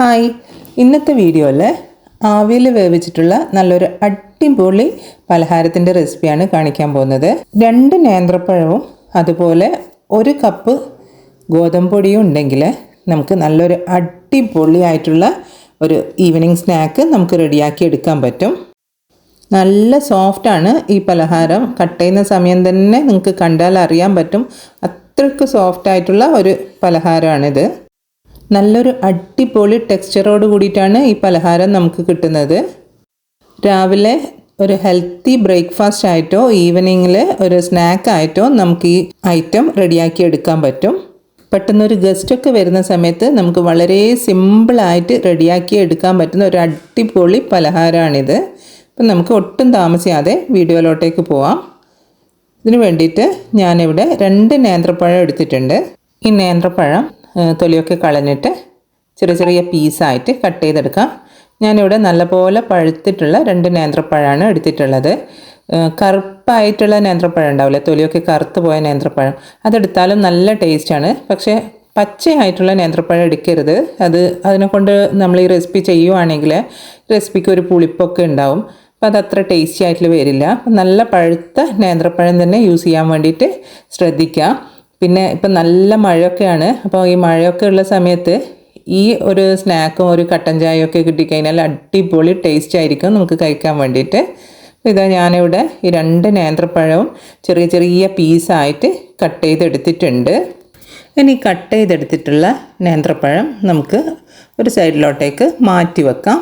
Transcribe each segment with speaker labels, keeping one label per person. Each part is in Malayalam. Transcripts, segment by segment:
Speaker 1: ഹായ്. ഇന്നത്തെ വീഡിയോയിൽ ആവിയിൽ വേവിച്ചിട്ടുള്ള നല്ലൊരു അടിപൊളി പലഹാരത്തിന്റെ റെസിപ്പിയാണ് കാണിക്കാൻ പോകുന്നത്. രണ്ട് നേന്ത്രപ്പഴവും അതുപോലെ ഒരു കപ്പ് ഗോതമ്പ് പൊടിയും ഉണ്ടെങ്കിൽ നമുക്ക് നല്ലൊരു അടിപൊളിയായിട്ടുള്ള ഒരു ഈവനിങ് സ്നാക്ക് നമുക്ക് റെഡിയാക്കി എടുക്കാൻ പറ്റും. നല്ല സോഫ്റ്റാണ് ഈ പലഹാരം. കട്ട് ചെയ്യുന്ന സമയം തന്നെ നിങ്ങൾക്ക് കണ്ടാൽ അറിയാൻ പറ്റും. അത്രയ്ക്ക് സോഫ്റ്റായിട്ടുള്ള ഒരു പലഹാരമാണിത്. നല്ലൊരു അടിപൊളി ടെക്സ്ചറോട് കൂടിയിട്ടാണ് ഈ പലഹാരം നമുക്ക് കിട്ടുന്നത്. രാവിലെ ഒരു ഹെൽത്തി ബ്രേക്ക്ഫാസ്റ്റ് ആയിട്ടോ ഈവനിങ്ങിൽ ഒരു സ്നാക്ക് ആയിട്ടോ നമുക്ക് ഈ ഐറ്റം റെഡിയാക്കി എടുക്കാൻ പറ്റും. പെട്ടെന്നൊരു ഗസ്റ്റൊക്കെ വരുന്ന സമയത്ത് നമുക്ക് വളരെ സിമ്പിളായിട്ട് റെഡിയാക്കി എടുക്കാൻ പറ്റുന്ന ഒരു അടിപൊളി പലഹാരമാണിത്. അപ്പം നമുക്ക് ഒട്ടും താമസിയാതെ വീഡിയോയിലോട്ടേക്ക് പോവാം. ഇതിന് വേണ്ടിയിട്ട് ഞാനിവിടെ രണ്ട് നേന്ത്രപ്പഴം എടുത്തിട്ടുണ്ട്. ഈ നേന്ത്രപ്പഴം തൊലിയൊക്കെ കളഞ്ഞിട്ട് ചെറിയ ചെറിയ പീസായിട്ട് കട്ട് ചെയ്തെടുക്കാം. ഞാനിവിടെ നല്ലപോലെ പഴുത്തിട്ടുള്ള രണ്ട് നേന്ത്രപ്പഴമാണ് എടുത്തിട്ടുള്ളത്. കറുപ്പായിട്ടുള്ള നേന്ത്രപ്പഴം ഉണ്ടാവില്ലേ? തൊലിയൊക്കെ കറുത്ത് പോയ നേന്ത്രപ്പഴം. അതെടുത്താലും നല്ല ടേസ്റ്റാണ്. പക്ഷേ പച്ചയായിട്ടുള്ള നേന്ത്രപ്പഴം എടുക്കരുത്. അത് അതിനെ കൊണ്ട് നമ്മൾ ഈ റെസിപ്പി ചെയ്യുവാണെങ്കിൽ റെസിപ്പിക്ക് ഒരു പുളിപ്പൊക്കെ ഉണ്ടാവും. അപ്പോൾ അത് അത്ര ടേസ്റ്റി ആയിട്ട് വരില്ല. നല്ല പഴുത്ത നേന്ത്രപ്പഴം തന്നെ യൂസ് ചെയ്യാൻ വേണ്ടിയിട്ട് ശ്രദ്ധിക്കുക പിന്നെ ഇപ്പം നല്ല മഴയൊക്കെയാണ്. അപ്പോൾ ഈ മഴയൊക്കെ ഉള്ള സമയത്ത് ഈ ഒരു സ്നാക്കും ഒരു കട്ടൻ ചായയും ഒക്കെ കിട്ടിക്കഴിഞ്ഞാൽ അടിപൊളി ടേസ്റ്റ് ആയിരിക്കും നമുക്ക് കഴിക്കാൻ വേണ്ടിയിട്ട്. ഇതാ ഞാനിവിടെ ഈ രണ്ട് നേന്ത്രപ്പഴവും ചെറിയ ചെറിയ പീസായിട്ട് കട്ട് ചെയ്തെടുത്തിട്ടുണ്ട്. ഇനി കട്ട് ചെയ്തെടുത്തിട്ടുള്ള നേന്ത്രപ്പഴം നമുക്ക് ഒരു സൈഡിലോട്ടേക്ക് മാറ്റി വെക്കാം.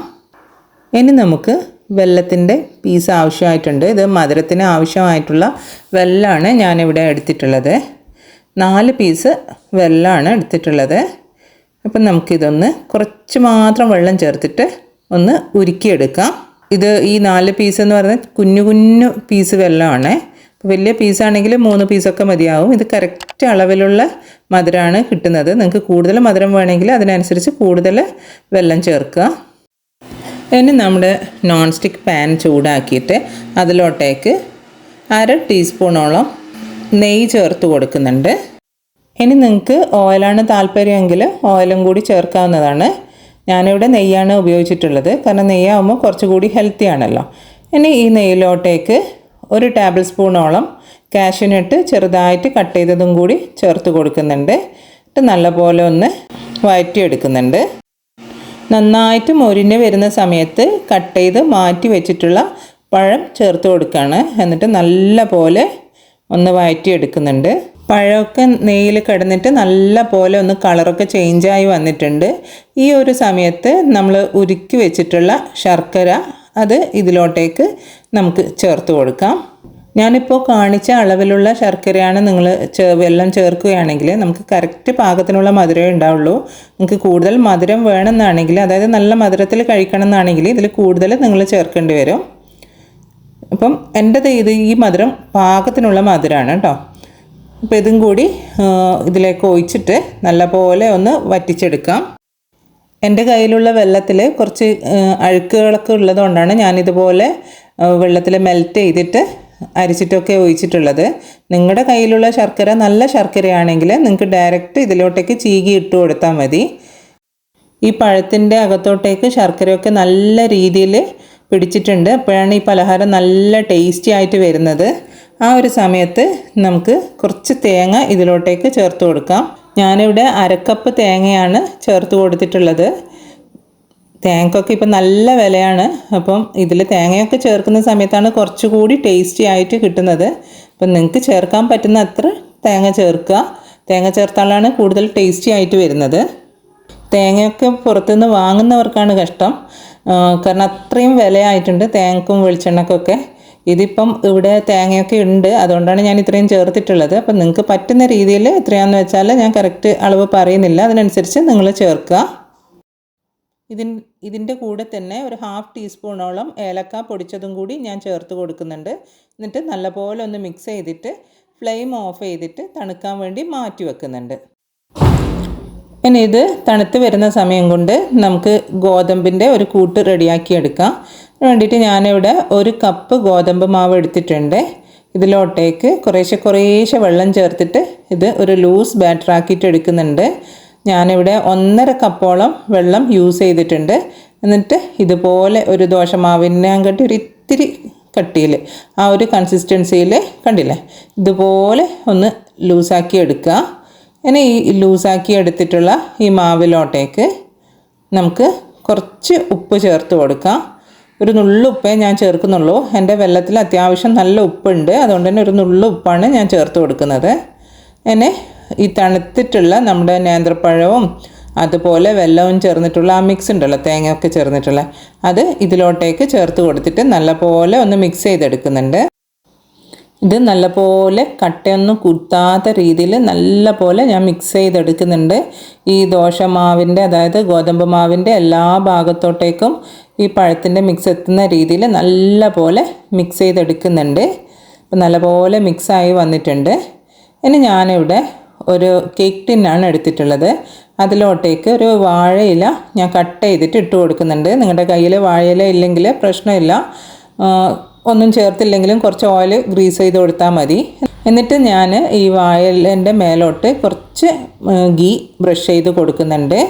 Speaker 1: ഇനി നമുക്ക് വെള്ളത്തിന്റെ പീസ് ആവശ്യമായിട്ടുണ്ട്. ഇത് മധുരത്തിന് ആവശ്യമായിട്ടുള്ള വെല്ലാണ് ഞാനിവിടെ എടുത്തിട്ടുള്ളത്. നാല് പീസ് വെല്ലമാണ് എടുത്തിട്ടുള്ളത്. അപ്പം നമുക്കിതൊന്ന് കുറച്ച് മാത്രം വെള്ളം ചേർത്തിട്ട് ഒന്ന് ഉരുക്കിയെടുക്കാം. ഇത് ഈ നാല് പീസ് എന്ന് പറയുന്നത് കുഞ്ഞു കുഞ്ഞു പീസ് അപ്പോൾ വലിയ പീസാണെങ്കിൽ മൂന്ന് പീസൊക്കെ മതിയാവും. ഇത് കറക്റ്റ് അളവിലുള്ള മധുരമാണ് കിട്ടുന്നത്. നിങ്ങൾക്ക് കൂടുതൽ മധുരം വേണമെങ്കിൽ അതിനനുസരിച്ച് കൂടുതൽ വെള്ളം ചേർക്കുക. ഇനി നമ്മുടെ നോൺ സ്റ്റിക്ക് പാൻ ചൂടാക്കിയിട്ട് അതിലോട്ടേക്ക് അര ടീസ്പൂണോളം നെയ്യ് ചേർത്ത് കൊടുക്കുന്നുണ്ട്. ഇനി നിങ്ങൾക്ക് ഓയിലാണ് താല്പര്യമെങ്കിൽ ഓയിലും കൂടി ചേർക്കാവുന്നതാണ്. ഞാനിവിടെ നെയ്യാണ് ഉപയോഗിച്ചിട്ടുള്ളത്. കാരണം നെയ്യാകുമ്പോൾ കുറച്ചുകൂടി ഹെൽത്തി ആണല്ലോ. ഇനി ഈ നെയ്യിലോട്ടേക്ക് ഒരു ടേബിൾ സ്പൂണോളം കാഷ്യൂനട്ട് ചെറുതായിട്ട് കട്ട് ചെയ്തതും കൂടി ചേർത്ത് കൊടുക്കുന്നുണ്ട്. എന്നിട്ട് നല്ലപോലെ ഒന്ന് വഴറ്റിയെടുക്കുന്നുണ്ട് നന്നായിട്ട് മൊരിഞ്ഞ് വരുന്ന സമയത്ത് കട്ട് ചെയ്ത് മാറ്റി വെച്ചിട്ടുള്ള പഴം ചേർത്ത് കൊടുക്കുകയാണ്. എന്നിട്ട് നല്ല പോലെ ഒന്ന് വഴറ്റിയെടുക്കുന്നുണ്ട് പഴമൊക്കെ നെയ്യിൽ കിടന്നിട്ട് നല്ല പോലെ ഒന്ന് കളറൊക്കെ ചേഞ്ചായി വന്നിട്ടുണ്ട്. ഈ ഒരു സമയത്ത് നമ്മൾ ഉരുക്കി വെച്ചിട്ടുള്ള ശർക്കര അത് ഇതിലോട്ടേക്ക് നമുക്ക് ചേർത്ത് കൊടുക്കാം. ഞാനിപ്പോൾ കാണിച്ച അളവിലുള്ള ശർക്കരയാണ് നിങ്ങൾ ചേ വെള്ളം ചേർക്കുകയാണെങ്കിൽ നമുക്ക് കറക്റ്റ് പാകത്തിനുള്ള മധുരമേ ഉണ്ടാവുള്ളൂ. നിങ്ങൾക്ക് കൂടുതൽ മധുരം വേണമെന്നാണെങ്കിൽ അതായത് നല്ല മധുരത്തിൽ കഴിക്കണം എന്നാണെങ്കിൽ ഇതിൽ കൂടുതൽ നിങ്ങൾ ചേർക്കേണ്ടി വരും. അപ്പം എന്റെ ഇത് ഈ മധുരം പാകത്തിനുള്ള മധുരമാണ് കേട്ടോ. അപ്പോൾ ഇതും കൂടി ഇതിലേക്ക് ഒഴിച്ചിട്ട് നല്ലപോലെ ഒന്ന് വറ്റിച്ചെടുക്കാം. എന്റെ കയ്യിലുള്ള വെള്ളത്തിൽ കുറച്ച് അഴുക്കുകളൊക്കെ ഉള്ളതുകൊണ്ടാണ് ഞാനിതുപോലെ വെള്ളത്തിൽ മെൽറ്റ് ചെയ്തിട്ട് അരിച്ചിട്ടൊക്കെ ഒഴിച്ചിട്ടുള്ളത്. നിങ്ങളുടെ കയ്യിലുള്ള ശർക്കര നല്ല ശർക്കരയാണെങ്കിൽ നിങ്ങൾക്ക് ഡയറക്റ്റ് ഇതിലോട്ടേക്ക് ചീകി ഇട്ട് കൊടുത്താൽ മതി. ഈ പഴത്തിന്റെ അകത്തോട്ടേക്ക് ശർക്കരയൊക്കെ നല്ല രീതിയിൽ പിടിച്ചിട്ടുണ്ട്. അപ്പോഴാണ് ഈ പലഹാരം നല്ല ടേസ്റ്റി ആയിട്ട് വരുന്നത്. ആ ഒരു സമയത്ത് നമുക്ക് കുറച്ച് തേങ്ങ ഇതിലോട്ടേക്ക് ചേർത്ത് കൊടുക്കാം. ഞാനിവിടെ അരക്കപ്പ് തേങ്ങയാണ് ചേർത്ത് കൊടുത്തിട്ടുള്ളത്. തേങ്ങക്കൊക്കെ ഇപ്പം നല്ല വിലയാണ്. അപ്പം ഇതിൽ തേങ്ങയൊക്കെ ചേർക്കുന്ന സമയത്താണ് കുറച്ചുകൂടി ടേസ്റ്റി ആയിട്ട് കിട്ടുന്നത്. അപ്പം നിങ്ങൾക്ക് ചേർക്കാൻ പറ്റുന്ന അത്ര തേങ്ങ ചേർക്കുക. തേങ്ങ ചേർത്താലാണ് കൂടുതൽ ടേസ്റ്റി ആയിട്ട് വരുന്നത്. തേങ്ങയൊക്കെ പുറത്തുനിന്ന് വാങ്ങുന്നവർക്കാണ് കഷ്ടം. കാരണം അത്രയും വിലയായിട്ടുണ്ട് തേങ്ങക്കും വെളിച്ചെണ്ണക്കൊക്കെ. ഇതിപ്പം ഇവിടെ തേങ്ങയൊക്കെ ഉണ്ട്. അതുകൊണ്ടാണ് ഞാൻ ഇത്രയും ചേർത്തിട്ടുള്ളത്. അപ്പം നിങ്ങൾക്ക് പറ്റുന്ന രീതിയിൽ എത്രയാണെന്ന് വെച്ചാൽ ഞാൻ കറക്റ്റ് അളവ് പറയുന്നില്ല. അതിനനുസരിച്ച് നിങ്ങൾ ചേർക്കുക. ഇതിൻ ഇതിന്റെ കൂടെ തന്നെ ഒരു ഹാഫ് ടീസ്പൂണോളം ഏലക്ക പൊടിച്ചതും കൂടി ഞാൻ ചേർത്ത് കൊടുക്കുന്നുണ്ട്. എന്നിട്ട് നല്ലപോലെ ഒന്ന് മിക്സ് ചെയ്തിട്ട് ഫ്ലെയിം ഓഫ് ചെയ്തിട്ട് തണുക്കാൻ വേണ്ടി മാറ്റി വെക്കുന്നുണ്ട്. ഇനി ഇത് തണുത്ത് വരുന്ന സമയം കൊണ്ട് നമുക്ക് ഗോതമ്പിന്റെ ഒരു കൂട്ട് റെഡിയാക്കി എടുക്കാം അതിന് വേണ്ടിയിട്ട് ഞാനിവിടെ ഒരു കപ്പ് ഗോതമ്പ് മാവ് എടുത്തിട്ടുണ്ട്. ഇതിലോട്ടേക്ക് കുറേശ്ശെ കുറേശ്ശെ വെള്ളം ചേർത്തിട്ട് ഇത് ഒരു ലൂസ് ബാറ്റർ ആക്കിയിട്ട് എടുക്കുന്നുണ്ട്. ഞാനിവിടെ ഒന്നര കപ്പോളം വെള്ളം യൂസ് ചെയ്തിട്ടുണ്ട്. എന്നിട്ട് ഇതുപോലെ ഒരു ദോശമാവിനെ കട്ടി ഒരു ഇത്തിരി കട്ടിയിൽ ആ ഒരു കൺസിസ്റ്റൻസിയിൽ കണ്ടില്ലേ? ഇതുപോലെ ഒന്ന് ലൂസാക്കി എടുക്കുക ഇനി ഈ ലൂസാക്കി എടുത്തിട്ടുള്ള ഈ മാവിലോട്ടേക്ക് നമുക്ക് കുറച്ച് ഉപ്പ് ചേർത്ത് കൊടുക്കാം. ഒരു നുള്ളുപ്പേ ഞാൻ ചേർക്കുന്നുള്ളൂ. എന്റെ വെള്ളത്തിൽ അത്യാവശ്യം നല്ല ഉപ്പുണ്ട്. അതുകൊണ്ട് തന്നെ ഒരു നുള്ളുപ്പാണ് ഞാൻ ചേർത്ത് കൊടുക്കുന്നത്. എന്നെ ഈ തണുത്തിട്ടുള്ള നമ്മുടെ നേന്ത്രപ്പഴവും അതുപോലെ വെള്ളവും ചേർന്നിട്ടുള്ള ആ മിക്സ് ഉണ്ടല്ലോ തേങ്ങയൊക്കെ ചേർന്നിട്ടുള്ള അത് ഇതിലോട്ടേക്ക് ചേർത്ത് കൊടുത്തിട്ട് നല്ലപോലെ ഒന്ന് മിക്സ് ചെയ്തെടുക്കുന്നുണ്ട്. ഇത് നല്ലപോലെ കട്ടയൊന്നും കുത്താത്ത രീതിയിൽ നല്ലപോലെ ഞാൻ മിക്സ് ചെയ്തെടുക്കുന്നുണ്ട്. ഈ ദോശമാവിന്റെ അതായത് ഗോതമ്പ് മാവിന്റെ എല്ലാ ഭാഗത്തോട്ടേക്കും ഈ പഴത്തിന്റെ മിക്സ് എത്തുന്ന രീതിയിൽ നല്ലപോലെ മിക്സ് ചെയ്തെടുക്കുന്നുണ്ട്. അപ്പം നല്ലപോലെ മിക്സായി വന്നിട്ടുണ്ട്. ഇനി ഞാനിവിടെ ഒരു കേക്ക് ടിന്നാണ് എടുത്തിട്ടുള്ളത്. അതിലോട്ടേക്ക് ഒരു വാഴയില ഞാൻ കട്ട് ചെയ്തിട്ട് ഇട്ട് കൊടുക്കുന്നുണ്ട്. നിങ്ങളുടെ കയ്യിൽ വാഴയില ഇല്ലെങ്കിൽ പ്രശ്നമില്ല. ഒന്നും ചേർത്തില്ലെങ്കിലും കുറച്ച് ഓയിൽ ഗ്രീസ് ചെയ്ത് കൊടുത്താൽ മതി. എന്നിട്ട് ഞാൻ ഈ വായലിന്റെ മേലോട്ട് കുറച്ച് ഗീ ബ്രഷ് ചെയ്ത് കൊടുക്കുന്നുണ്ട്.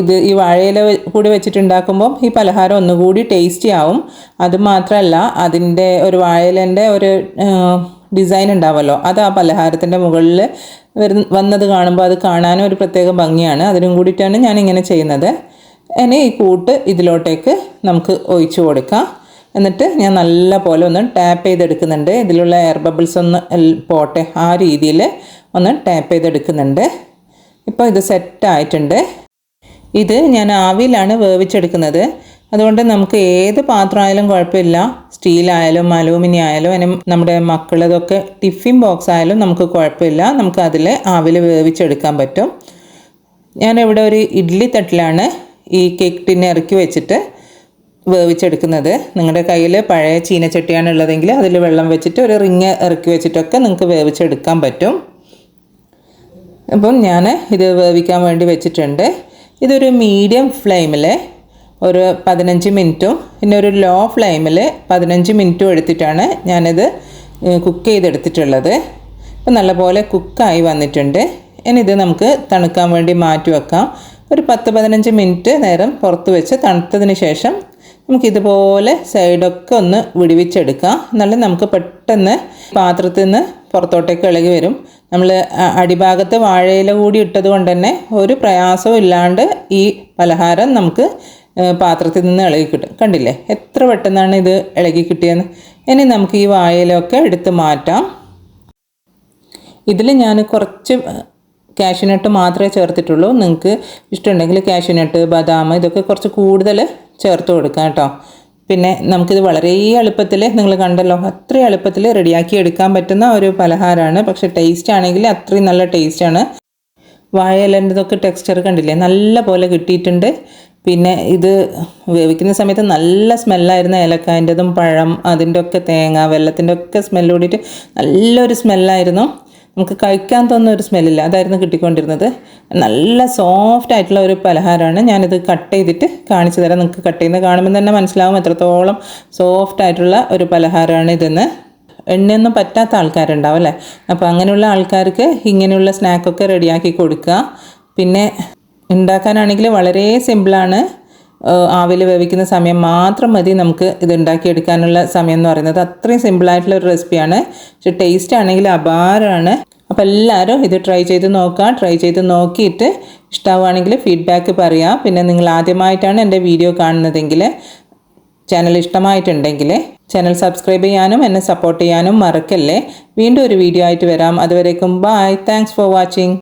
Speaker 1: ഇത് ഈ വാഴയില കൂടി വെച്ചിട്ടുണ്ടാക്കുമ്പം ഈ പലഹാരം ഒന്നുകൂടി ടേസ്റ്റി ആവും. അതുമാത്രമല്ല അതിന്റെ ഒരു വാഴയിലന്റെ ഒരു ഡിസൈൻ ഉണ്ടാവുമല്ലോ അത് ആ പലഹാരത്തിന്റെ മുകളിൽ വരുന്ന വന്നത് കാണുമ്പോൾ അത് കാണാനും ഒരു പ്രത്യേക ഭംഗിയാണ്. അതിനും കൂടിയിട്ടാണ് ഞാൻ ഇങ്ങനെ ചെയ്യുന്നത്. ഇനി ഈ കൂട്ട് ഇതിലോട്ടേക്ക് നമുക്ക് ഒഴിച്ചു കൊടുക്കാം. എന്നിട്ട് ഞാൻ നല്ല പോലെ ഒന്ന് ടാപ്പ് ചെയ്തെടുക്കുന്നുണ്ട്. ഇതിലുള്ള എയർ ബബിൾസ് ഒന്ന് പോട്ടെ. ആ രീതിയിൽ ഒന്ന് ടാപ്പ് ചെയ്തെടുക്കുന്നുണ്ട്. ഇപ്പോൾ ഇത് സെറ്റായിട്ടുണ്ട് ഇത് ഞാൻ ആവിയിലാണ് വേവിച്ചെടുക്കുന്നത്. അതുകൊണ്ട് നമുക്ക് ഏത് പാത്രമായാലും കുഴപ്പമില്ല. സ്റ്റീലായാലും അലൂമിനിയം ആയാലും അതിന് നമ്മുടെ മക്കളതൊക്കെ ടിഫിൻ ബോക്സ് ആയാലും നമുക്ക് കുഴപ്പമില്ല. നമുക്ക് അതിൽ ആവിൽ വേവിച്ചെടുക്കാൻ പറ്റും. ഞാനിവിടെ ഒരു ഇഡ്ഡലി തട്ടിലാണ് ഈ കേക്ക് ടിന്നെ ഇറക്കി വെച്ചിട്ട് വേവിച്ചെടുക്കുന്നത്. നിങ്ങളുടെ കയ്യിൽ പഴയ ചീനച്ചട്ടിയാണ് ഉള്ളതെങ്കിൽ അതിൽ വെള്ളം വെച്ചിട്ട് ഒരു റിങ് ഇറക്കി വെച്ചിട്ടൊക്കെ നിങ്ങൾക്ക് വേവിച്ചെടുക്കാൻ പറ്റും. അപ്പം ഞാൻ ഇത് വേവിക്കാൻ വേണ്ടി വെച്ചിട്ടുണ്ട്. ഇതൊരു മീഡിയം ഫ്ലെയിമിൽ ഒരു പതിനഞ്ച് മിനിറ്റും പിന്നെ ഒരു ലോ ഫ്ലെയിമിൽ പതിനഞ്ച് മിനിറ്റും എടുത്തിട്ടാണ് ഞാനിത് കുക്ക് ചെയ്തെടുത്തിട്ടുള്ളത്. ഇപ്പം നല്ലപോലെ കുക്കായി വന്നിട്ടുണ്ട്. ഇനി ഇത് നമുക്ക് തണുക്കാൻ വേണ്ടി മാറ്റി വെക്കാം. ഒരു പത്ത് പതിനഞ്ച് മിനിറ്റ് നേരം പുറത്ത് വെച്ച് തണുത്തതിന് ശേഷം നമുക്കിതുപോലെ സൈഡൊക്കെ ഒന്ന് വിടിവിച്ചെടുക്കാം. എന്നാലും നമുക്ക് പെട്ടെന്ന് പാത്രത്തിൽ നിന്ന് പുറത്തോട്ടേക്ക് ഇളകി വരും. നമ്മൾ അടിഭാഗത്ത് വാഴയില കൂടി ഇട്ടത് കൊണ്ട് തന്നെ ഒരു പ്രയാസവും ഇല്ലാണ്ട് ഈ പലഹാരം നമുക്ക് പാത്രത്തിൽ നിന്ന് ഇളകി കിട്ടും. കണ്ടില്ലേ? എത്ര പെട്ടെന്നാണ് ഇത് ഇളകി കിട്ടിയെന്ന്. ഇനി നമുക്ക് ഈ വാഴയിലൊക്കെ എടുത്ത് മാറ്റാം. ഇതിൽ ഞാൻ കുറച്ച് ക്യാഷ്യൂനട്ട് മാത്രമേ ചേർത്തിട്ടുള്ളൂ. നിങ്ങൾക്ക് ഇഷ്ടമുണ്ടെങ്കിൽ ക്യാഷ്യൂനട്ട് ബദാം ഇതൊക്കെ കുറച്ച് കൂടുതൽ ചേർത്ത് കൊടുക്കാം കേട്ടോ. പിന്നെ നമുക്കിത് വളരെ എളുപ്പത്തിൽ നിങ്ങൾ കണ്ടല്ലോ അത്രയും എളുപ്പത്തിൽ റെഡിയാക്കി എടുക്കാൻ പറ്റുന്ന ഒരു പലഹാരമാണ്. പക്ഷേ ടേസ്റ്റ് ആണെങ്കിൽ അത്രയും നല്ല ടേസ്റ്റാണ് വാഴയിലന്റെതൊക്കെ ടെക്സ്ചർ കണ്ടില്ലേ നല്ല പോലെ കിട്ടിയിട്ടുണ്ട്. പിന്നെ ഇത് വേവിക്കുന്ന സമയത്ത് നല്ല സ്മെല്ലായിരുന്നു ഏലക്കായന്റെതും പഴം അതിന്റെ ഒക്കെ തേങ്ങ വെള്ളത്തിന്റെ ഒക്കെ സ്മെല്ല് കൂടിയിട്ട് നല്ലൊരു സ്മെല്ലായിരുന്നു നമുക്ക് കഴിക്കാൻ തോന്നുന്ന ഒരു സ്മെല്ലില്ല അതായിരുന്നു കിട്ടിക്കൊണ്ടിരുന്നത്. നല്ല സോഫ്റ്റ് ആയിട്ടുള്ള ഒരു പലഹാരമാണ്. ഞാനിത് കട്ട് ചെയ്തിട്ട് കാണിച്ചു തരാം. നിങ്ങൾക്ക് കട്ട് ചെയ്യുന്നത് കാണുമ്പോൾ തന്നെ മനസ്സിലാവും. എത്രത്തോളം സോഫ്റ്റ് ആയിട്ടുള്ള ഒരു പലഹാരമാണ് ഇതെന്ന്. എണ്ണയൊന്നും പറ്റാത്ത ആൾക്കാരുണ്ടാവും അല്ലേ? അപ്പോൾ അങ്ങനെയുള്ള ആൾക്കാർക്ക് ഇങ്ങനെയുള്ള സ്നാക്കൊക്കെ റെഡിയാക്കി കൊടുക്കുക. പിന്നെ ഉണ്ടാക്കാനാണെങ്കിൽ വളരെ സിമ്പിളാണ് ആവിൽ വേവിക്കുന്ന സമയം മാത്രം മതി നമുക്ക് ഇത് ഉണ്ടാക്കിയെടുക്കാനുള്ള സമയം എന്ന് പറയുന്നത്. അത്രയും സിമ്പിളായിട്ടുള്ള ഒരു റെസിപ്പിയാണ് പക്ഷെ ടേസ്റ്റ് ആണെങ്കിൽ അപാരമാണ്. അപ്പോൾ എല്ലാവരും ഇത് ട്രൈ ചെയ്ത് നോക്കുക. ട്രൈ ചെയ്ത് നോക്കിയിട്ട് ഇഷ്ടമാവുകയാണെങ്കിൽ ഫീഡ്ബാക്ക് പറയുക പിന്നെ നിങ്ങൾ ആദ്യമായിട്ടാണ് എന്റെ വീഡിയോ കാണുന്നതെങ്കിൽ ചാനൽ ഇഷ്ടമായിട്ടുണ്ടെങ്കിൽ ചാനൽ സബ്സ്ക്രൈബ് ചെയ്യാനും എന്നെ സപ്പോർട്ട് ചെയ്യാനും മറക്കല്ലേ. വീണ്ടും ഒരു വീഡിയോ ആയിട്ട് വരാം. അതുവരേക്കും ബൈ താങ്ക്സ് ഫോർ വാച്ചിങ്